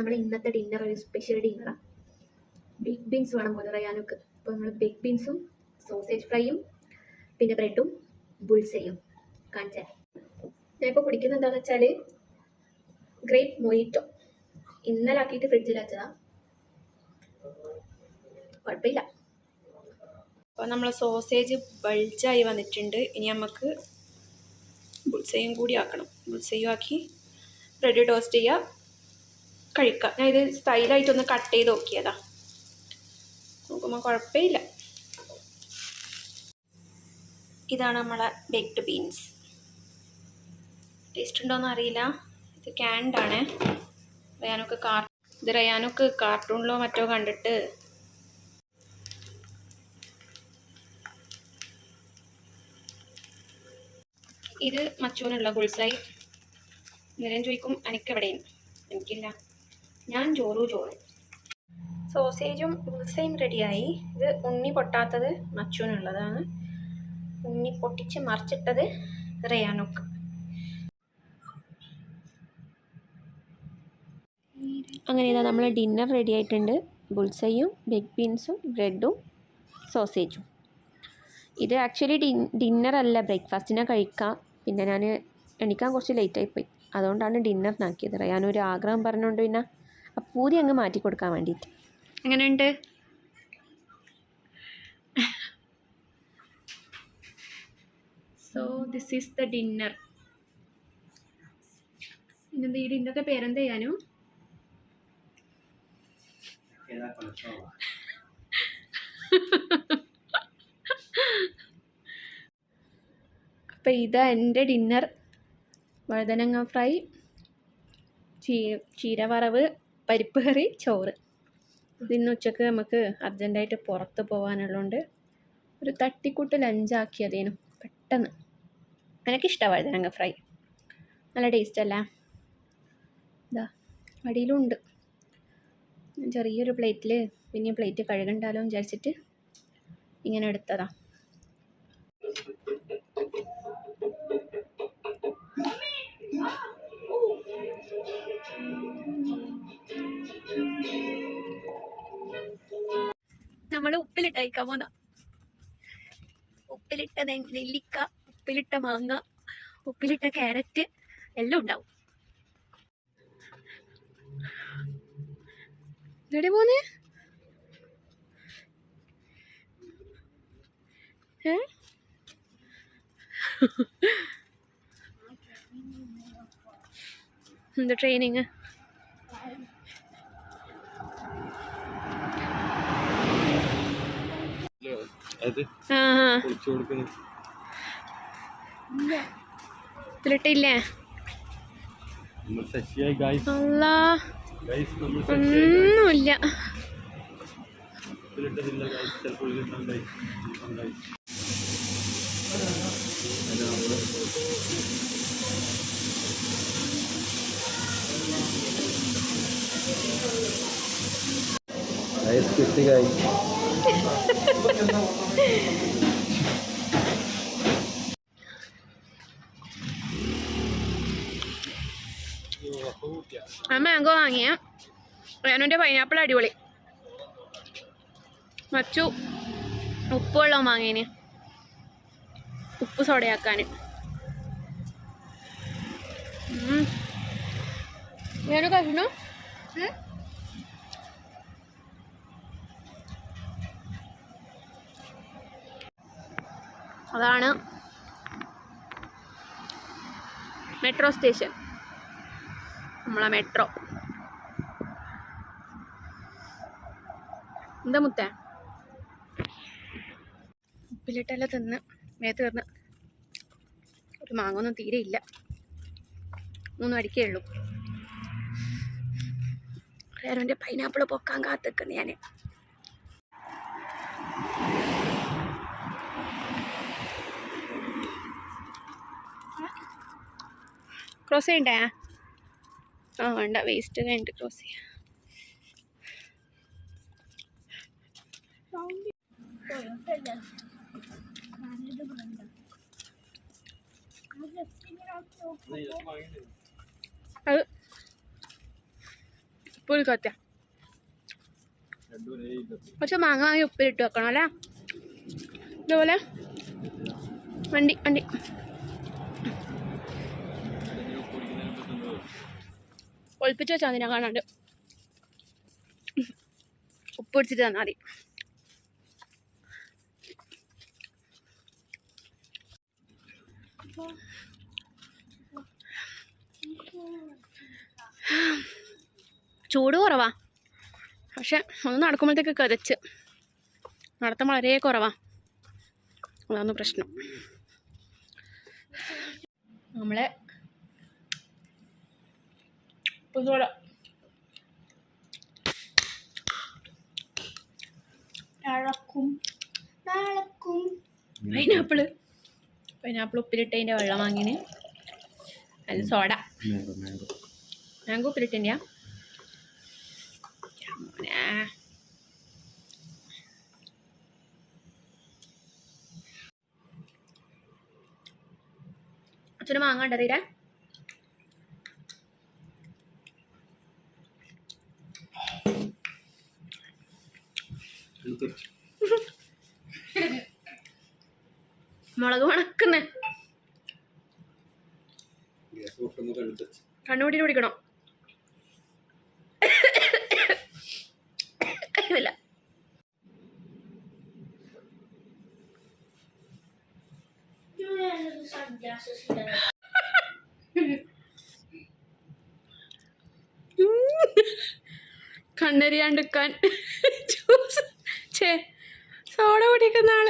നമ്മൾ ഇന്നത്തെ ഡിന്നർ ഒരു സ്പെഷ്യൽ ഡിന്നറാണ് ബിഗ് ബീൻസ് വേണം മുതറയാനൊക്കെ റയാനൊക്കെ അപ്പോൾ നമ്മൾ ബിഗ് ബീൻസും സോസേജ് ഫ്രൈയും പിന്നെ ബ്രെഡും ബുൾസയും കാണിച്ചേ. ഇപ്പോൾ കുടിക്കുന്നത് എന്താണെന്ന് വെച്ചാൽ ഗ്രേപ്പ് മൊയിറ്റോ ഇന്നലെ ആക്കിയിട്ട് ഫ്രിഡ്ജിൽ വെച്ചതാ. കുഴപ്പമില്ല. അപ്പോൾ നമ്മൾ സോസേജ് ബൾജായി വന്നിട്ടുണ്ട്. ഇനി നമുക്ക് ബുൾസയും കൂടി ആക്കണം. ബുൾസയും ആക്കി ബ്രെഡ് ടോസ്റ്റ് ചെയ്യുക കഴിക്കുക ഞാൻ ഇത് സ്റ്റൈലായിട്ടൊന്ന് കട്ട് ചെയ്ത് നോക്കിയതാ. നോക്കുമ്പോൾ കുഴപ്പമില്ല ഇതാണ് നമ്മളെ ബേക്ക്ഡ് ബീൻസ് ടേസ്റ്റ് ഉണ്ടോയെന്ന് അറിയില്ല. ഇത് ക്യാൻഡാണ് റയാനൊക്കെ കാർ ഇത് റയാനൊക്കെ കാർട്ടൂണിലോ മറ്റോ കണ്ടിട്ട് ഇത് മച്ചൂനുള്ള ഗുൾസായി. നിരൻ ചോദിക്കും എനിക്കെവിടെയും എനിക്കില്ല. ഞാൻ ചോറു ചോറ് സോസേജും ഉൾസയും റെഡിയായി. ഇത് ഉണ്ണി പൊട്ടാത്തത് മച്ചൂനുള്ളതാണ് ഉണ്ണി പൊട്ടിച്ച് മറിച്ചിട്ടത് റയാനൊക്കെ. അങ്ങനെ ഇതാ നമ്മൾ ഡിന്നർ റെഡി ആയിട്ടുണ്ട്. ബുൾസയും ബിഗ് ബീൻസും ബ്രെഡും സോസേജും. ഇത് ആക്ച്വലി ഡി ഡിന്നർ അല്ല ബ്രേക്ക്ഫാസ്റ്റിനാണ് കഴിക്കാം. പിന്നെ ഞാൻ എണിക്കാൻ കുറച്ച് ലേറ്റായി പോയി അതുകൊണ്ടാണ് ഡിന്നറിനാക്കിയത്. ഞാനൊരു ആഗ്രഹം പറഞ്ഞുകൊണ്ട് പിന്നെ ആ പൂതി അങ്ങ് മാറ്റി കൊടുക്കാൻ വേണ്ടിയിട്ട്. എങ്ങനെയുണ്ട്? So this is the dinner ഇന്നത്തെ ഈ ഡിന്നറിന്റെ പേരെന്താ ചെയ്യാനു? അപ്പം ഇതാ എന്റെ ഡിന്നർ വഴുതനങ്ങ ഫ്രൈ ചീ ചീരവറവ് പരിപ്പ് കറി ചോറ്. ഇന്ന് ഉച്ചയ്ക്ക് നമുക്ക് അർജന്റായിട്ട് പുറത്ത് പോകാനുള്ളതുകൊണ്ട് ഒരു തട്ടിക്കൂട്ട് ലഞ്ചാക്കിയതേനു പെട്ടെന്ന്. എനിക്കിഷ്ടമാണ് വഴുതനങ്ങ ഫ്രൈ? നല്ല ടേസ്റ്റ് അല്ലേ ഇതാ അടിയിലുണ്ട്. ചെറിയൊരു പ്ലേറ്റിൽ പിന്നെ പ്ലേറ്റ് കഴുകണ്ടാലോ വിചാരിച്ചിട്ട് ഇങ്ങനെ എടുത്തതാ. നമ്മൾ ഉപ്പിലിട്ട് കഴിക്കാൻ പോന്ന ഉപ്പിലിട്ട നെല്ലിക്ക ഉപ്പിലിട്ട മാങ്ങ ഉപ്പിലിട്ട ക്യാരറ്റ് എല്ലാം ഉണ്ടാവും. എവിടെ പോന്നെ ഏ? എന്താ ട്രെയിനിങ് അത് ആ ആ പൊളിച്ചു കൊടുക്കുന്നു ഉപ്പിലിട്ടില്ലേ നമ്മൾ ശശിയായി ഗൈസ് അല്ലാ ഗൈസ് നമ്മൾ ശശിയായി ഒന്നുമില്ല. ഐസ് കിട്ടി ഗൈസ് ആ മാംഗോ വാങ്ങിയ. റേനുവിന്റെ പൈനാപ്പിൾ അടിപൊളി. മച്ചു ഉപ്പ് വെള്ളം വാങ്ങിയന് ഉപ്പ് സോഡയാക്കാൻ ഞാൻ കഴിച്ചു? അതാണ് മെട്രോ സ്റ്റേഷൻ. നമ്മളെ മെട്രോ. എന്താ മുത്ത? ഉപ്പിലിട്ടെല്ലാം തിന്ന്. മേത്ത് ഒരു മാങ്ങ ഒന്നും തീരെ ഇല്ല. മൂന്നും അടിക്കേ ഉള്ളൂ. വേറെ പൈനാപ്പിൾ പൊക്കാൻ കാത്തിക്കുന്നു ഞാൻ ക്രോസ് ചെയ്യണ്ടേ? ആ വേണ്ട വേസ്റ്റ് കഴിഞ്ഞിട്ട് ക്രോസ് ചെയ്യാം. അത് പുളി പക്ഷെ മാങ്ങ വാങ്ങി ഉപ്പിലിട്ട് വെക്കണം അല്ലേ? ഇതുപോലെ. വണ്ടി വണ്ടി. ഒളിപ്പിച്ച് വെച്ചാൽ അതിനെ കാണാണ്ട്. ഉപ്പ് പിടിച്ചിട്ട് തന്നാൽ മതി. ചൂട് കുറവാ. പക്ഷെ ഒന്ന് നടക്കുമ്പോഴത്തേക്ക് കതച്ച് നടത്തം വളരെ കുറവാ. അതാണ് പ്രശ്നം. നമ്മളെ പുതുവട നടക്കും നാളക്കും പൈനാപ്പിൾ പൈനാപ്പിൾ ഉപ്പിലിട്ടതിന്റെ വെള്ളം വാങ്ങിന്. അതിൽ സോഡ. മാംഗോ ഉപ്പിലിട്ടിന്റെയാ അച്ഛന് മാങ്ങ ഉണ്ടറിയില്ല മുളക് മണക്കുന്നേ. കണ്ണുകൂട്ടി കഴിവില്ല കണ്ണരിയാണ്ടിക്കാൻ ജ്യൂസ് ചേ സോഡ കുടിക്കുന്ന ആൾ.